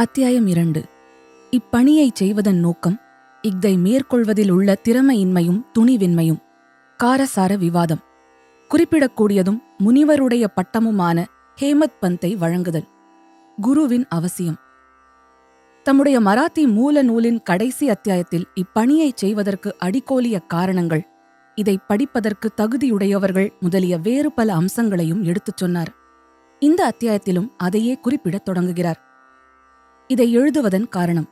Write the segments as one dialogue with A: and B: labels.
A: அத்தியாயம் இரண்டு. இப்பணியைச் செய்வதன் நோக்கம் இஃதை மேற்கொள்வதில் உள்ள திறமையின்மையும் துணிவின்மையும். காரசார விவாதம். குறிப்பிடக்கூடியதும் முனிவருடைய பட்டமுமான ஹேமத் பந்தை வழங்குதல். குருவின் அவசியம். தம்முடைய மராத்தி மூல நூலின் கடைசி அத்தியாயத்தில் இப்பணியைச் செய்வதற்கு அடிக்கோலிய காரணங்கள் இதை படிப்பதற்கு தகுதியுடையவர்கள் முதலிய வேறு பல அம்சங்களையும் எடுத்துச் சொன்னார். இந்த அத்தியாயத்திலும் அதையே குறிப்பிடத் தொடங்குகிறார். இதை எழுதுவதன் காரணம்.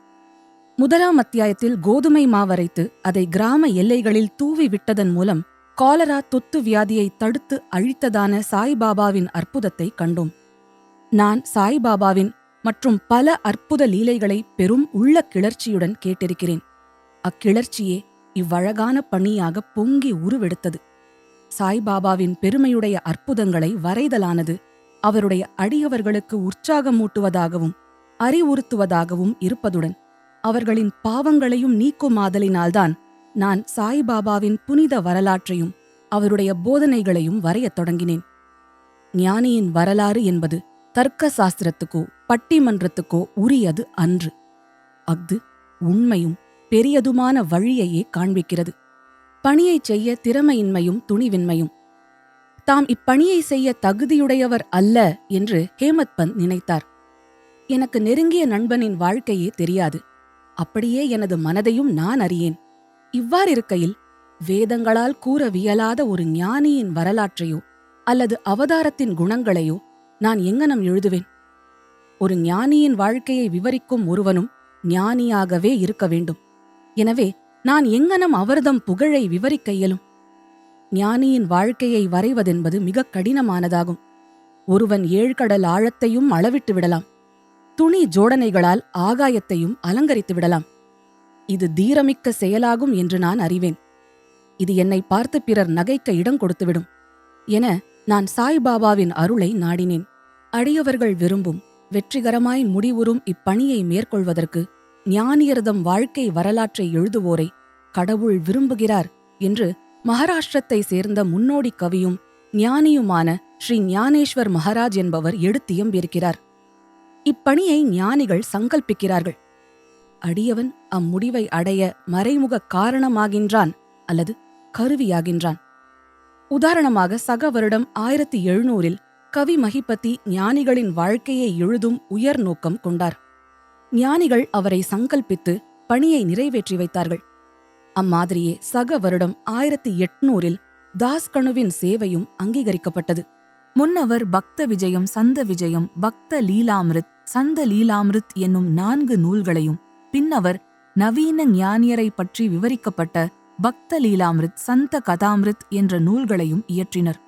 A: முதலாம் அத்தியாயத்தில் கோதுமை மாவரைத்து அதை கிராம எல்லைகளில் தூவி விட்டதன் மூலம் காலரா தொத்து வியாதியை தடுத்து அழித்ததான சாய்பாபாவின் அற்புதத்தை கண்டோம். நான் சாய்பாபாவின் மற்றும் பல அற்புத லீலைகளை பெரும் உள்ள கிளர்ச்சியுடன் கேட்டிருக்கிறேன். அக்கிளர்ச்சியே இவ்வழகான பணியாக பொங்கி உருவெடுத்தது. சாய்பாபாவின் பெருமையுடைய அற்புதங்களை வரைதலானது அவருடைய அடியவர்களுக்கு உற்சாகமூட்டுவதாகவும் அறிவுறுத்துவதாகவும் இருப்பதுடன் அவர்களின் பாவங்களையும் நீக்குமாதலினால்தான் நான் சாய்பாபாவின் புனித வரலாற்றையும் அவருடைய போதனைகளையும் வரையத் தொடங்கினேன். ஞானியின் வரலாறு என்பது தர்க்க சாஸ்திரத்துக்கோ பட்டிமன்றத்துக்கோ உரியது அன்று. அஃது உண்மையும் பெரியதுமான வழியையே காண்பிக்கிறது. பணியைச் செய்ய திறமையின்மையும் துணிவின்மையும். தாம் இப்பணியை செய்ய தகுதியுடையவர் அல்ல என்று ஹேமத் பந்த் நினைத்தார். எனக்கு நெருங்கிய நண்பனின் வாழ்க்கையே தெரியாது. அப்படியே எனது மனதையும் நான் அறியேன். இவ்வாறிருக்கையில் வேதங்களால் கூறவியலாத ஒரு ஞானியின் வரலாற்றையோ அல்லது அவதாரத்தின் குணங்களையோ நான் எங்கனம் எழுதுவேன்? ஒரு ஞானியின் வாழ்க்கையை விவரிக்கும் ஒருவனும் ஞானியாகவே இருக்க வேண்டும். எனவே நான் எங்கனம் அவர்தம் புகழை விவரிக்க இயலும்? ஞானியின் வாழ்க்கையை வரைவதென்பது மிகக் கடினமானதாகும். ஒருவன் ஏழ்கடல் ஆழத்தையும் அளவிட்டு விடலாம். துணி ஜோடனைகளால் ஆகாயத்தையும் அலங்கரித்து விடலாம். இது தீரமிக்க செயலாகும் என்று நான் அறிவேன். இது என்னை பார்த்து பிறர் நகைக்க இடம் கொடுத்துவிடும் என நான் சாய்பாபாவின் அருளை நாடினேன். அடியவர்கள் விரும்பும் வெற்றிகரமாய் முடிவுறும் இப்பணியை மேற்கொள்வதற்கு ஞானியர்தம் வாழ்க்கை வரலாற்றை எழுதுவோரை கடவுள் விரும்புகிறார் என்று மகாராஷ்டிரத்தை சேர்ந்த முன்னோடி கவியும் ஞானியுமான ஸ்ரீ ஞானேஸ்வர் மகாராஜ் என்பவர் எடுத்தியம்பியிருக்கிறார் இப்பணியை ஞானிகள் சங்கல்பிக்கிறார்கள். அடியவன் அம்முடிவை அடைய மறைமுக காரணமாகின்றான் அல்லது கருவியாகின்றான். உதாரணமாக சக வருடம் ஆயிரத்தி எழுநூறில் கவி மகிபதி ஞானிகளின் வாழ்க்கையை எழுதும் உயர் நோக்கம் கொண்டார். ஞானிகள் அவரை சங்கல்பித்து பணியை நிறைவேற்றி வைத்தார்கள். அம்மாதிரியே சக வருடம் ஆயிரத்தி எட்நூறில் தாஸ்கணுவின் சேவையும் அங்கீகரிக்கப்பட்டது. முன்னவர் பக்த விஜயம் சந்த விஜயம் பக்த லீலாமிருத் சந்த லீலாமிருத் என்னும் நான்கு நூல்களையும் பின்னவர் நவீன ஞானியரை பற்றி விவரிக்கப்பட்ட பக்த லீலாமிருத் சந்த கதாமிருத் என்ற நூல்களையும் இயற்றினர்.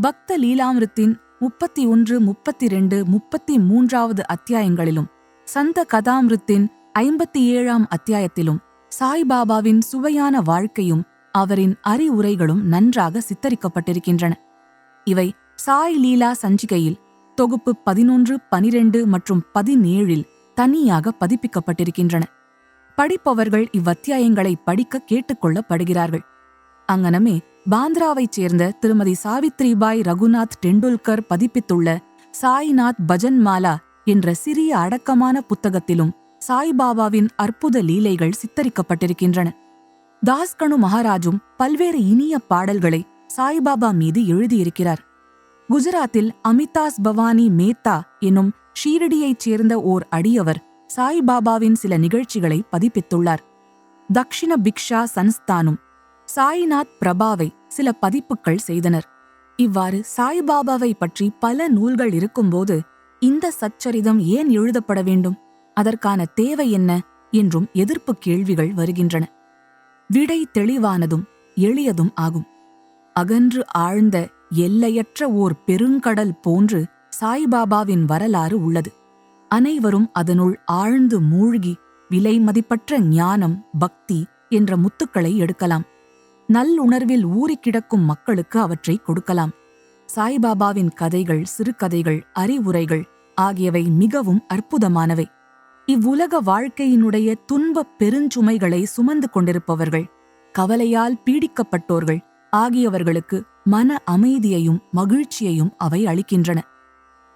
A: பக்த லீலாமிருத்தின் முப்பத்தி ஒன்று முப்பத்தி ரெண்டு முப்பத்தி மூன்றாவது அத்தியாயங்களிலும் சந்த கதாமிருத்தின் ஐம்பத்தி ஏழாம் அத்தியாயத்திலும் சாய்பாபாவின் சுவையான வாழ்க்கையும் அவரின் அறிவுரைகளும் நன்றாக சித்தரிக்கப்பட்டிருக்கின்றன. இவை சாய் லீலா சஞ்சிகையில் தொகுப்பு பதினொன்று பனிரெண்டு மற்றும் பதினேழில் தனியாக பதிப்பிக்கப்பட்டிருக்கின்றன. படிப்பவர்கள் இவ்வத்தியாயங்களை படிக்க கேட்டுக்கொள்ளப்படுகிறார்கள். அங்கனமே பாந்திராவைச் சேர்ந்த திருமதி சாவித்ரிபாய் ரகுநாத் டெண்டுல்கர் பதிப்பித்துள்ள சாய்நாத் பஜன்மாலா என்ற சிறிய அடக்கமான புத்தகத்திலும் சாய்பாபாவின் அற்புத லீலைகள் சித்தரிக்கப்பட்டிருக்கின்றன. தாஸ்கனு மகாராஜும் பல்வேறு இனிய பாடல்களை சாய்பாபா மீது எழுதியிருக்கிறார். குஜராத்தில் அமிதாஸ் பவானி மேத்தா எனும் ஷீரடியைச் சேர்ந்த ஓர் அடியவர் சாய்பாபாவின் சில நிகழ்ச்சிகளை பதிப்பித்துள்ளார். தக்ஷிண பிக்ஷா சன்ஸ்தானும் சாய்நாத் பிரபாவை சில பதிப்புகள் செய்தனர். இவ்வாறு சாய்பாபாவை பற்றி பல நூல்கள் இருக்கும்போது இந்த சச்சரிதம் ஏன் எழுதப்பட வேண்டும்? அதற்கான தேவை என்ன? என்றும் எதிர்ப்பு கேள்விகள் வருகின்றன. விடை தெளிவானதும் எளியதும் ஆகும். அகன்று ஆழ்ந்த எல்லையற்ற ஓர் பெருங்கடல் போன்று சாய்பாபாவின் வரலாறு உள்ளது. அனைவரும் அதனுள் ஆழ்ந்து மூழ்கி விலை மதிப்பற்ற ஞானம் பக்தி என்ற முத்துக்களை எடுக்கலாம். நல்லுணர்வில் ஊறிக் கிடக்கும் மக்களுக்கு அவற்றை கொடுக்கலாம். சாய்பாபாவின் கதைகள் சிறுகதைகள் அறிவுரைகள் ஆகியவை மிகவும் அற்புதமானவை. இவ்வுலக வாழ்க்கையினுடைய துன்பப் பெருஞ்சுமைகளை சுமந்து கொண்டிருப்பவர்கள் கவலையால் பீடிக்கப்பட்டோர்கள் ஆகியவர்களுக்கு மன அமைதியையும் மகிழ்ச்சியையும் அவை அளிக்கின்றன.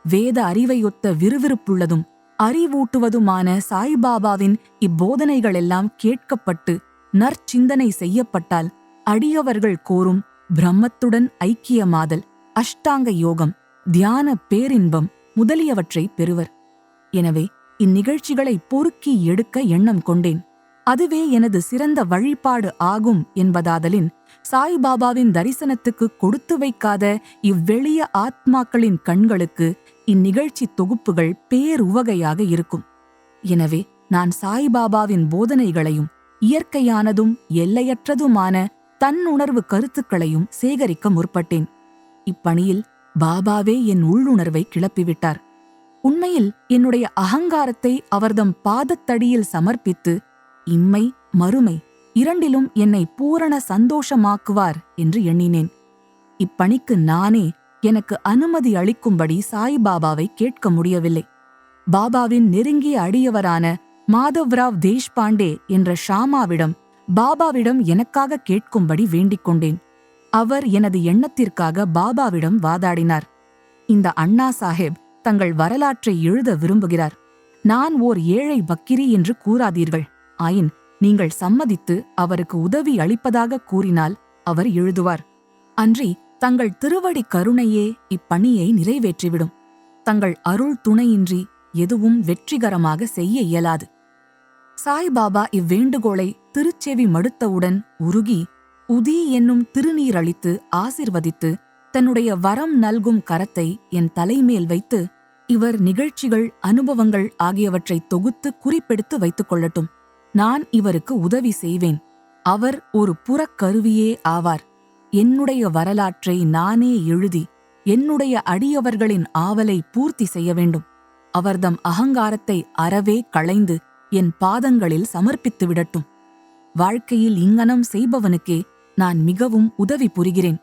A: வேத அறிவையொத்த விறுவிறுப்புள்ளதும் அறிவூட்டுவதுமான சாய்பாபாவின் இப்போதனைகளெல்லாம் கேட்கப்பட்டு நற்சிந்தனை செய்யப்பட்டால் அடியவர்கள் கோரும் பிரம்மத்துடன் ஐக்கியமாதல் அஷ்டாங்க யோகம் தியான பேரின்பம் முதலியவற்றை பெறுவர். எனவே இந்நிகழ்ச்சிகளை பொறுக்கி எடுக்க எண்ணம் கொண்டேன். அதுவே எனது சிறந்த வழிபாடு ஆகும் என்பதாதலின் சாய்பாபாவின் தரிசனத்துக்கு கொடுத்து வைக்காத இவ்வெளிய ஆத்மாக்களின் கண்களுக்கு இந்நிகழ்ச்சி தொகுப்புகள் பேருவகையாக இருக்கும். எனவே நான் சாய்பாபாவின் போதனைகளையும் இயற்கையானதும் எல்லையற்றதுமான தன்னுணர்வு கருத்துக்களையும் சேகரிக்க முற்பட்டேன். இப்பணியில் பாபாவே என் உள்ளுணர்வை கிளப்பிவிட்டார். உண்மையில் என்னுடைய அகங்காரத்தை அவர்தம் பாதத்தடியில் சமர்ப்பித்து இம்மை மறுமை இரண்டிலும் என்னை பூரண சந்தோஷமாக்குவார் என்று எண்ணினேன். இப்பணிக்கு நானே எனக்கு அனுமதி அளிக்கும்படி சாய்பாபாவை கேட்க முடியவில்லை. பாபாவின் நெருங்கிய அடியவரான மாதவ்ராவ் தேஷ்பாண்டே என்ற ஷாமாவிடம் பாபாவிடம் எனக்காக கேட்கும்படி வேண்டிக் கொண்டேன். அவர் எனது எண்ணத்திற்காக பாபாவிடம் வாதாடினார். இந்த அண்ணா சாஹேப் தங்கள் வரலாற்றை எழுத விரும்புகிறார். நான் ஓர் ஏழை பக்கிரி என்று கூறாதீர்கள். ஆயின் நீங்கள் சம்மதித்து அவருக்கு உதவி அளிப்பதாக கூறினால் அவர் எழுதுவார். அன்றி தங்கள் திருவடி கருணையே இப்பணியை நிறைவேற்றிவிடும். தங்கள் அருள் துணையின்றி எதுவும் வெற்றிகரமாக செய்ய இயலாது. சாய்பாபா இவ்வேண்டுகோளை திருச்செவி மடுத்தவுடன் உருகி உதி என்னும் திருநீரளித்து ஆசிர்வதித்து தன்னுடைய வரம் நல்கும் கரத்தை என் தலைமேல் வைத்து இவர் நிகழ்ச்சிகள் அனுபவங்கள் ஆகியவற்றை தொகுத்து குறிப்பெடுத்து வைத்துக் கொள்ளட்டும். நான் இவருக்கு உதவி செய்வேன். அவர் ஒரு புறக்கருவியே ஆவார். என்னுடைய வரலாற்றை நானே எழுதி என்னுடைய அடியவர்களின் ஆவலை பூர்த்தி செய்ய வேண்டும். அவர்தம் அகங்காரத்தை அறவே களைந்து என் பாதங்களில் சமர்ப்பித்து விடட்டும். வாழ்க்கையில் இங்கனம் செய்பவனுக்கே நான் மிகவும் உதவி புரிகிறேன்.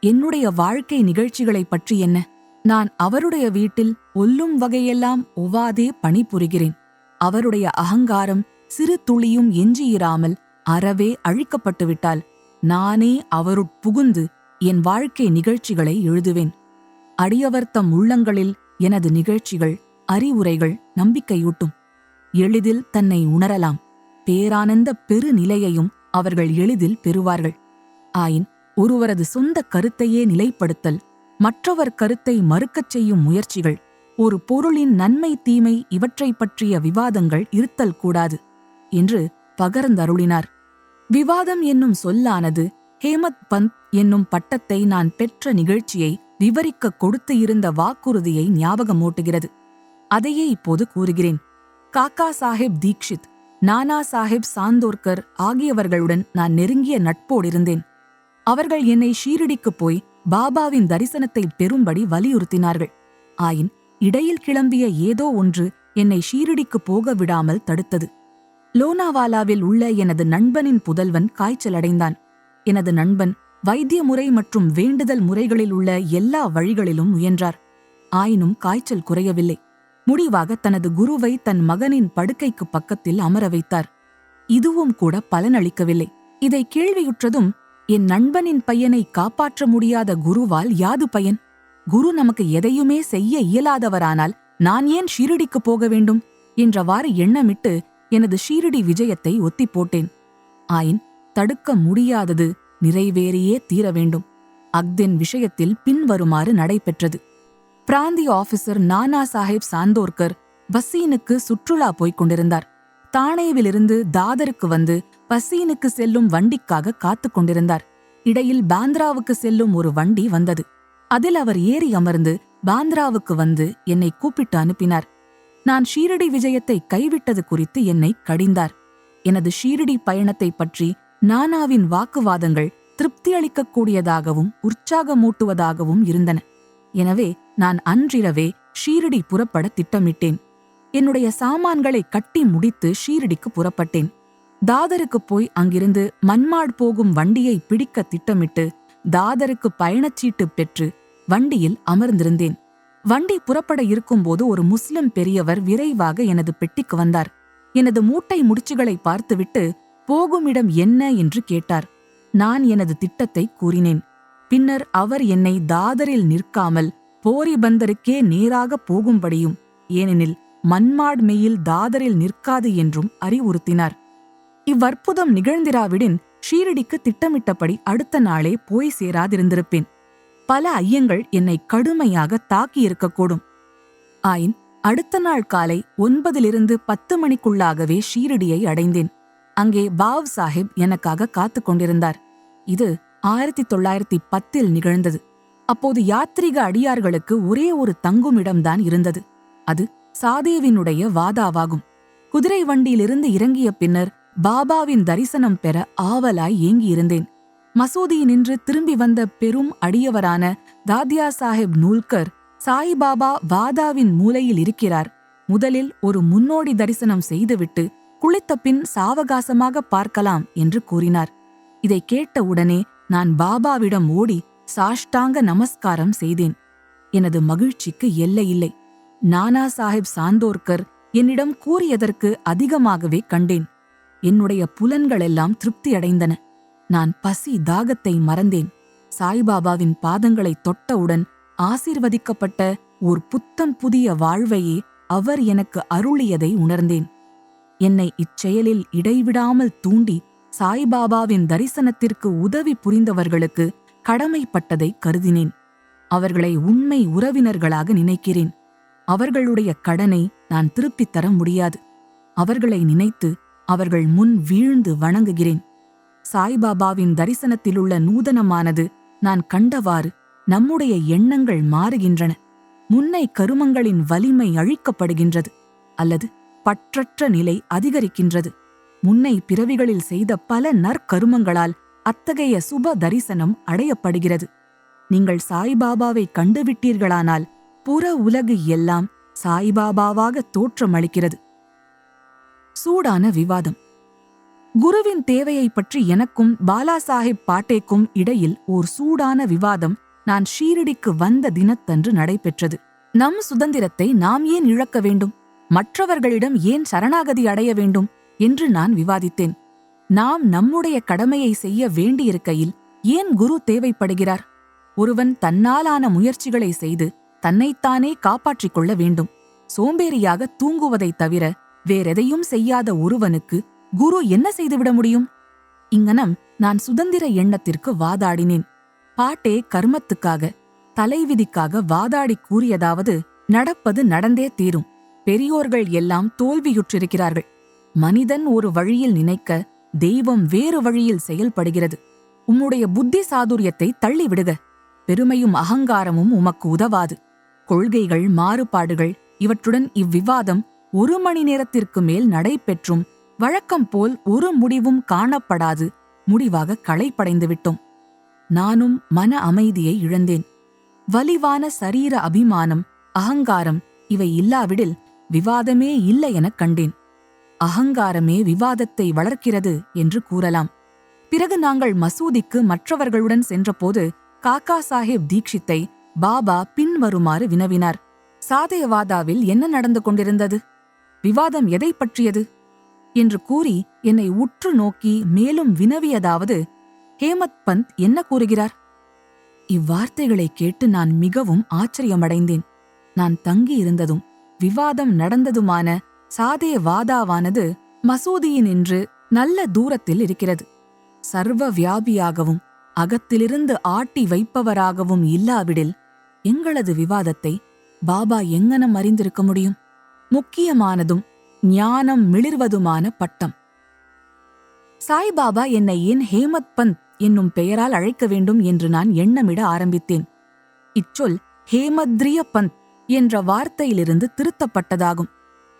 A: என்னுடைய வாழ்க்கை நிகழ்ச்சிகளைப் பற்றி என்ன? நான் அவருடைய வீட்டில் ஒல்லும் வகையெல்லாம் ஒவ்வாதே பணிபுரிகிறேன். அவருடைய அகங்காரம் சிறு துளியும் எஞ்சியிராமல் அறவே அழிக்கப்பட்டுவிட்டால் நானே அவருட் புகுந்து என் வாழ்க்கை நிகழ்ச்சிகளை எழுதுவேன். அடியவர்த்தம் உள்ளங்களில் எனது நிகழ்ச்சிகள் அறிவுரைகள் நம்பிக்கையூட்டும். எளிதில் தன்னை உணரலாம். பேரானந்த பெருநிலையையும் அவர்கள் எளிதில் பெறுவார்கள். ஆயின் ஒருவரது சொந்த கருத்தையே நிலைப்படுத்தல் மற்றவர் கருத்தை மறுக்கச் செய்யும் முயற்சிகள் ஒரு பொருளின் நன்மை தீமை இவற்றைப் பற்றிய விவாதங்கள் இருத்தல் கூடாது. என்று பகர்ந்தருளினார். விவாதம் என்னும் சொல்லானது ஹேமத் பந்த் என்னும் பட்டத்தை நான் பெற்ற நிகழ்ச்சியை விவரிக்க கொடுத்து இருந்த வாக்குறுதியை ஞாபகமூட்டுகிறது. அதையே இப்போது கூறுகிறேன். காக்கா சாஹிப் தீக்ஷித் நானா சாஹிப் சாந்தோர்கர் ஆகியவர்களுடன் நான் நெருங்கிய நட்போடு இருந்தேன் அவர்கள் என்னை ஷீரடிக்குப் போய் பாபாவின் தரிசனத்தை பெறும்படி வலியுறுத்தினார்கள். ஆயின் இடையில் கிளம்பிய ஏதோ ஒன்று என்னை ஷீரடிக்கு போக விடாமல் தடுத்தது. லோனாவாலாவில் உள்ள எனது நண்பனின் புதல்வன் காய்ச்சலடைந்தான். எனது நண்பன் வைத்திய முறை மற்றும் வேண்டுதல் முறைகளில் உள்ள எல்லா வழிகளிலும் முயன்றார். ஆயினும் காய்ச்சல் குறையவில்லை. முடிவாக தனது குருவை தன் மகனின் படுக்கைக்கு பக்கத்தில் அமர வைத்தார். இதுவும் கூட பலனளிக்கவில்லை. இதை கேள்வியுற்றதும் என் நண்பனின் பையனை காப்பாற்ற முடியாத குருவால் யாது பயன்? குரு நமக்கு எதையுமே செய்ய இயலாதவரானால் நான் ஏன் ஷீரடிக்கு போக வேண்டும்? என்றவாறு எண்ணமிட்டு எனது ஷீரடி விஜயத்தை ஒத்திப் போட்டேன் ஆயின் தடுக்க முடியாதது நிறைவேறியே தீர வேண்டும். அக்தின் விஷயத்தில் பின்வருமாறு நடைபெற்றது. பிராந்திய ஆபீசர் நானா சாஹேப் சாந்தோர்கர் பசீனுக்கு சுற்றுலா போய்க் கொண்டிருந்தார். தானேவிலிருந்து தாதருக்கு வந்து பசீனுக்கு செல்லும் வண்டிக்காக காத்துக் கொண்டிருந்தார். இடையில் பாந்திராவுக்கு செல்லும் ஒரு வண்டி வந்தது. அதில் அவர் ஏறி அமர்ந்து பாந்திராவுக்கு வந்து என்னை கூப்பிட்டு அனுப்பினார். நான் ஷீரடி விஜயத்தை கைவிட்டது குறித்து என்னை கடிந்தார். எனது ஷீரடி பயணத்தை பற்றி நானாவின் வாக்குவாதங்கள் திருப்தியளிக்கக்கூடியதாகவும் உற்சாகமூட்டுவதாகவும் இருந்தன. எனவே நான் அன்றிரவே ஷீரடி புறப்பட திட்டமிட்டேன். என்னுடைய சாமான்களை கட்டி முடித்து ஷீரடிக்கு புறப்பட்டேன். தாதருக்கு போய் அங்கிருந்து மன்மாட் போகும் வண்டியை பிடிக்க திட்டமிட்டு தாதருக்கு பயணச்சீட்டு பெற்று வண்டியில் அமர்ந்திருந்தேன். வண்டி புறப்பட இருக்கும்போது ஒரு முஸ்லிம் பெரியவர் விரைவாக எனது பெட்டிக்கு வந்தார். எனது மூட்டை முடிச்சுகளை பார்த்துவிட்டு போகுமிடம் என்ன என்று கேட்டார். நான் எனது திட்டத்தை கூறினேன். பின்னர் அவர் என்னை தாதரில் நிற்காமல் போரிபந்தருக்கே நேராக போகும்படியும் ஏனெனில் மன்மாட் மெயில் தாதரில் நிற்காது என்றும் அறிவுறுத்தினார். இவ்வற்புதம் நிகழ்ந்திராவிடின் ஷீரடிக்கு திட்டமிட்டபடி அடுத்த நாளே போய் சேராதிருந்திருப்பேன். பல ஐயங்கள் என்னை கடுமையாக தாக்கியிருக்கக்கூடும் ஆயின் அடுத்த நாள் காலை ஒன்பதிலிருந்து பத்து மணிக்குள்ளாகவே ஷீரடியை அடைந்தேன். அங்கே பாவ் சாஹிப் எனக்காக காத்துக் கொண்டிருந்தார். இது ஆயிரத்தி தொள்ளாயிரத்தி பத்தில் நிகழ்ந்தது. அப்போது யாத்ரீக அடியார்களுக்கு ஒரே ஒரு தங்குமிடம்தான் இருந்தது. அது சாதேவினுடைய வாதாவாகும். குதிரை வண்டியிலிருந்து இறங்கிய பின்னர் பாபாவின் தரிசனம் பெற ஆவலாய் ஏங்கியிருந்தேன். மசூதியினின்று திரும்பி வந்த பெரும் அடியவரான தாத்யா சாஹிப் நூல்கர் சாய்பாபா வாதாவின் மூலையில் இருக்கிறார். முதலில் ஒரு முன்னோடி தரிசனம் செய்துவிட்டு குளித்த பின் சாவகாசமாக பார்க்கலாம் என்று கூறினார். இதை கேட்ட உடனே நான் பாபாவிடம் ஓடி சாஷ்டாங்க நமஸ்காரம் செய்தேன். எனது மகிழ்ச்சிக்கு எல்லையில்லை நானா சாஹிப் சாந்தோர்கர் என்னிடம் கூறியதற்கு அதிகமாகவே கண்டேன். என்னுடைய புலன்களெல்லாம் திருப்தியடைந்தன. நான் பசி தாகத்தை மறந்தேன். சாய்பாபாவின் பாதங்களை தொட்டவுடன் ஆசீர்வதிக்கப்பட்ட ஓர் புத்தம் புதிய வாழ்வையே அவர் எனக்கு அருளியதை உணர்ந்தேன். என்னை இச்செயலில் இடைவிடாமல் தூண்டி சாய்பாபாவின் தரிசனத்திற்கு உதவி புரிந்தவர்களுக்கு கடமைப்பட்டதை கருதினேன். அவர்களை உண்மை உறவினர்களாக நினைக்கிறேன். அவர்களுடைய கடனை நான் திருப்பித் தர முடியாது. அவர்களை நினைத்து அவர்கள் முன் வீழ்ந்து வணங்குகிறேன். சாய்பாபாவின் தரிசனத்திலுள்ள நூதனமானது நான் கண்டவாறு நம்முடைய எண்ணங்கள் மாறுகின்றன. முன்னை கருமங்களின் வலிமை அழிக்கப்படுகின்றது அல்லது பற்றற்ற நிலை அதிகரிக்கின்றது. முன்னை பிறவிகளில் செய்த பல நற்கருமங்களால் அத்தகைய சுப தரிசனம் அடையப்படுகிறது. நீங்கள் சாய்பாபாவை கண்டுவிட்டீர்களானால் புற உலகு எல்லாம் சாய்பாபாவாக தோற்றமளிக்கிறது. சூடான விவாதம். குருவின் தேவையைப் பற்றி எனக்கும் பாலாசாஹிப் பாட்டேக்கும் இடையில் ஓர் சூடான விவாதம் நான் ஷீரடிக்கு வந்த தினத்தன்று நடைபெற்றது. நம் சுதந்திரத்தை நாம் ஏன் இழக்க வேண்டும்? மற்றவர்களிடம் ஏன் சரணாகதி அடைய வேண்டும்? என்று நான் விவாதித்தேன். நாம் நம்முடைய கடமையை செய்ய வேண்டியிருக்கையில் ஏன் குரு தேவைப்படுகிறார்? ஒருவன் தன்னாலான முயற்சிகளை செய்து தன்னைத்தானே காப்பாற்றிக் கொள்ள வேண்டும். சோம்பேறியாக தூங்குவதைத் தவிர வேறெதையும் செய்யாத ஒருவனுக்கு குரு என்ன செய்துவிட முடியும்? இங்கனம் நான் சுதந்திர எண்ணத்திற்கு வாதாடினேன். பாட்டே கர்மத்துக்காக தலைவிதிக்காக வாதாடி கூறியதாவது நடப்பது நடந்தே தீரும். பெரியோர்கள் எல்லாம் தோல்வியுற்றிருக்கிறார்கள். மனிதன் ஒரு வழியில் நினைக்க தெய்வம் வேறு வழியில் செயல்படுகிறது. உம்முடைய புத்தி சாதுரியத்தை தள்ளிவிடுக. பெருமையும் அகங்காரமும் உமக்கு உதவாது. கொள்கைகள் மாறுபாடுகள் இவற்றுடன் இவ்விவாதம் ஒரு மணி நேரத்திற்கு மேல் நடைபெற்றும் வழக்கம் போல் ஒரு முடிவும் காணப்படாது. முடிவாக களைப்படைந்து விட்டோம். நானும் மன அமைதியை இழந்தேன். வலிவான சரீர அபிமானம் அகங்காரம் இவை இல்லாவிடில் விவாதமே இல்லை எனக் கண்டேன். அகங்காரமே விவாதத்தை வளர்க்கிறது என்று கூறலாம். பிறகு நாங்கள் மசூதிக்கு மற்றவர்களுடன் சென்றபோது காக்கா சாஹேப் தீக்ஷித்தை பாபா பின்வருமாறு வினவினார். சாதயவாதாவில் என்ன நடந்து கொண்டிருந்தது? விவாதம் எதை பற்றியது? என்று கூறி என்னை உற்று நோக்கி மேலும் வினவியதாவது ஹேமத் பந்த் என்ன கூறுகிறார்? இவ்வார்த்தைகளை கேட்டு நான் மிகவும் ஆச்சரியமடைந்தேன். நான் தங்கியிருந்ததும் விவாதம் நடந்ததுமான சாதே வாதாவானது மசூதியினின்று நல்ல தூரத்தில் இருக்கிறது. சர்வ வியாபியாகவும் அகத்திலிருந்து ஆட்டி வைப்பவராகவும் இல்லாவிடில் எங்களது விவாதத்தை பாபா எங்கனம் அறிந்திருக்க முடியும்? முக்கியமானதும் ஞானம் மிளிர்வதுமான பட்டம். சாய்பாபா என்னை ஏன் ஹேமத் பந்த் என்னும் பெயரால் அழைக்க வேண்டும் என்று நான் எண்ணமிட ஆரம்பித்தேன். இச்சொல் ஹேமத்ரிய பந்த் என்ற வார்த்தையிலிருந்து திருத்தப்பட்டதாகும்.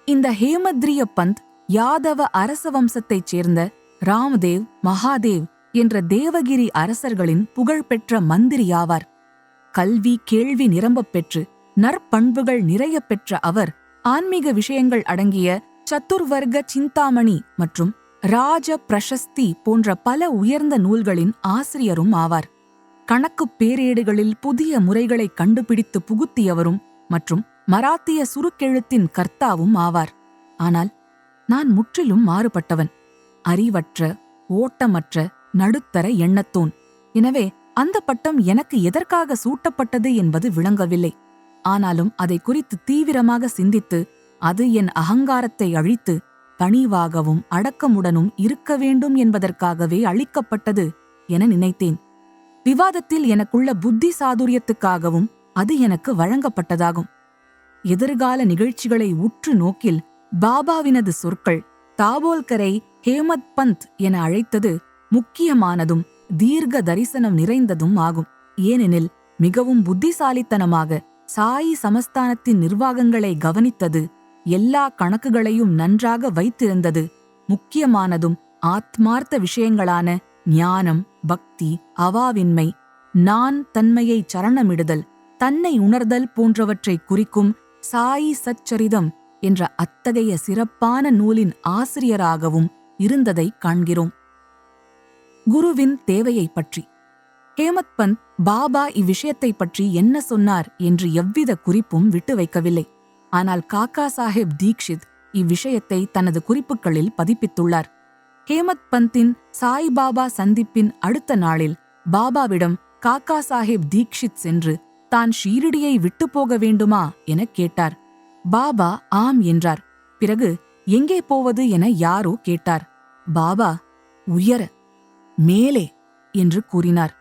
A: இந்த ஹேமத்ரிய பந்த் யாதவ அரச வம்சத்தைச் சேர்ந்த ராம்தேவ் மகாதேவ் என்ற தேவகிரி அரசர்களின் புகழ்பெற்ற மந்திரியாவார். கல்வி கேள்வி நிரம்பப் பெற்று நற்பண்புகள் நிறைய பெற்ற அவர் ஆன்மீக விஷயங்கள் அடங்கிய சத்துர்வர்க்க சிந்தாமணி மற்றும் ராஜ பிரசஸ்தி போன்ற பல உயர்ந்த நூல்களின் ஆசிரியரும் ஆவார். கணக்குப் பேரேடுகளில் புதிய முறைகளை கண்டுபிடித்து புகுத்தியவரும் மற்றும் மராத்திய சுருக்கெழுத்தின் கர்த்தாவும் ஆவார். ஆனால் நான் முற்றிலும் மாறுபட்டவன். அறிவற்ற ஓட்டமற்ற நடுத்தர எண்ணத்தோன். எனவே அந்த பட்டம் எனக்கு எதற்காக சூட்டப்பட்டது என்பது விளங்கவில்லை. ஆனாலும் அதை குறித்து தீவிரமாக சிந்தித்து அது என் அகங்காரத்தை அழித்து பணிவாகவும் அடக்கமுடனும் இருக்க வேண்டும் என்பதற்காகவே அளிக்கப்பட்டது என நினைத்தேன். விவாதத்தில் எனக்குள்ள புத்தி சாதுரியத்துக்காகவும் அது எனக்கு வழங்கப்பட்டதாகும். எதிர்கால நிகழ்ச்சிகளை உற்று நோக்கில் பாபாவினது சொற்கள் தாபோல்கரை ஹேமத் பந்த் என அழைத்தது முக்கியமானதும் தீர்க்க தரிசனம் நிறைந்ததும் ஆகும். ஏனெனில் மிகவும் புத்திசாலித்தனமாக சாயி சமஸ்தானத்தின் நிர்வாகங்களை கவனித்தது எல்லா கணக்குகளையும் நன்றாக வைத்திருந்தது. முக்கியமானதும் ஆத்மார்த்த விஷயங்களான ஞானம் பக்தி அவாவின்மை நான் தன்மையை சரணமிடுதல் தன்னை உணர்தல் போன்றவற்றை குறிக்கும் சாயி சச்சரிதம் என்ற அத்தகைய சிறப்பான நூலின் ஆசிரியராகவும் இருந்ததை காண்கிறோம். குருவின் தேவையைப் பற்றி. ஹேமத் பந்த் பாபா இவ்விஷயத்தைப் பற்றி என்ன சொன்னார் என்று எவ்வித குறிப்பும் விட்டு வைக்கவில்லை. ஆனால் காக்கா சாஹேப் தீக்ஷித் இவ்விஷயத்தை தனது குறிப்புகளில் பதிப்பித்துள்ளார். ஹேமத் பந்தின் சாய்பாபா சந்திப்பின் அடுத்த நாளில் பாபாவிடம் காக்கா சாஹேப் தீக்ஷித் சென்று தான் ஷீரடியை விட்டு போக வேண்டுமா எனக் கேட்டார். பாபா ஆம் என்றார். பிறகு எங்கே போவது என யாரோ கேட்டார். பாபா உயர மேலே என்று கூறினார்.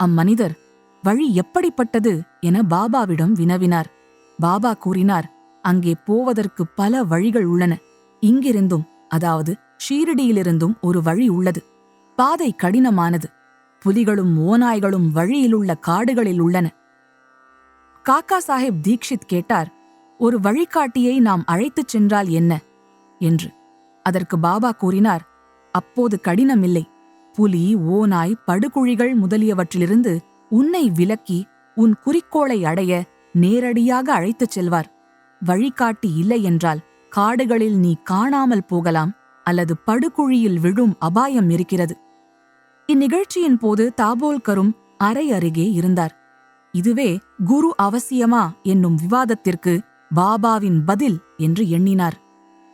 A: அம்மனிதர் வழி எப்படிப்பட்டது என பாபாவிடம் வினவினார். பாபா கூறினார் அங்கே போவதற்கு பல வழிகள் உள்ளன. இங்கிருந்தும் அதாவது ஷீரடியிலிருந்தும் ஒரு வழி உள்ளது. பாதை கடினமானது. புலிகளும் ஓநாய்களும் வழியிலுள்ள காடுகளில் உள்ளன. காக்கா சாஹேப் தீக்ஷித் கேட்டார் ஒரு வழிகாட்டியை நாம் அழைத்துச் சென்றால் என்ன? என்று. அதற்கு பாபா கூறினார் அப்போது கடினமில்லை. புலி ஓநாய் படுகுழிகள் முதலியவற்றிலிருந்து உன்னை விலக்கி உன் குறிக்கோளை அடைய நேரடியாக அழைத்துச் செல்வார். வழிகாட்டி இல்லை என்றால் காடுகளில் நீ காணாமல் போகலாம் அல்லது படுகுழியில் விழும் அபாயம் இருக்கிறது. இந்நிகழ்ச்சியின் போது தாபோல்கரும் அறை அருகே இருந்தார். இதுவே குரு அவசியமா என்னும் விவாதத்திற்கு பாபாவின் பதில் என்று எண்ணினார்.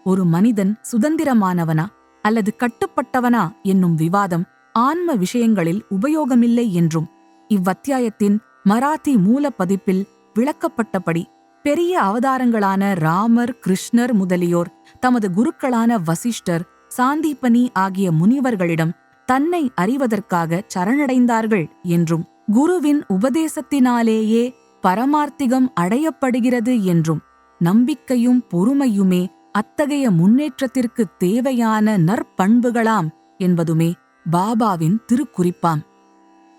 A: ஒரு மனிதன் சுதந்திரமானவனா அல்லது கட்டுப்பட்டவனா என்னும் விவாதம் ஆன்ம விஷயங்களில் உபயோகமில்லை என்றும் இவ்வத்தியாயத்தின் மராத்தி மூலப்பதிப்பில் விளக்கப்பட்டபடி பெரிய அவதாரங்களான ராமர் கிருஷ்ணர் முதலியோர் தமது குருக்களான வசிஷ்டர் சாந்தீபனி ஆகிய முனிவர்களிடம் தன்னை அறிவதற்காக சரணடைந்தார்கள் என்றும் குருவின் உபதேசத்தினாலேயே பரமார்த்திகம் அடையப்படுகிறது என்றும் நம்பிக்கையும் பொறுமையுமே அத்தகைய முன்னேற்றத்திற்கு தேவையான நற்பண்புகளாம் என்பதுமே பாபாவின் திருக்குறிப்பாம்.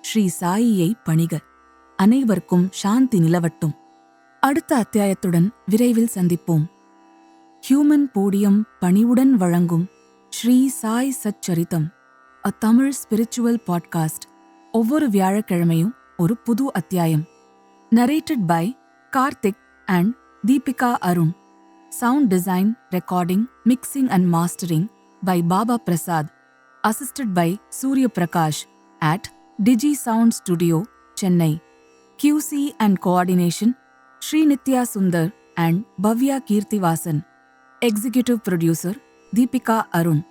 A: ஸ்ரீ சாயியை பணிக. அனைவருக்கும் சாந்தி நிலவட்டும். அடுத்த அத்தியாயத்துடன் விரைவில் சந்திப்போம். ஹியூமன் போடியம் பணிவுடன் வழங்கும் Sri Sai Satcharitham a Tamil spiritual podcast ஒவ்வொரு வியாழக்கிழமையும் ஒரு புது அத்தியாயம். Narrated by Karthik and Deepika Arun sound design recording mixing and mastering by Baba Prasad assisted by Surya Prakash at digi sound studio Chennai QC and coordination Sri Nitya Sundar and Bhavya Kirtivasan. Executive producer Deepika Arun.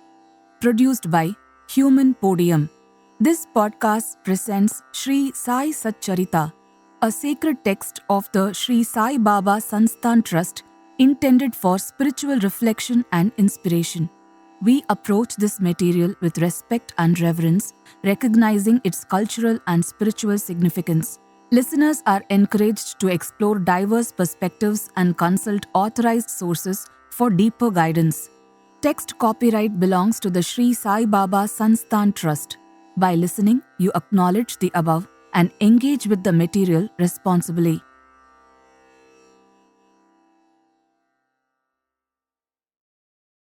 A: Produced by Human Podium. This podcast presents Sri Sai Satcharita, a sacred text of the Sri Sai Baba Sansthan Trust intended for spiritual reflection and inspiration. We approach this material with respect and reverence, recognizing its cultural and spiritual significance. Listeners are encouraged to explore diverse perspectives and consult authorized sources for deeper guidance. Text copyright belongs to the Sri Sai Baba Sansthan Trust. By listening, you acknowledge the above and engage with the material responsibly.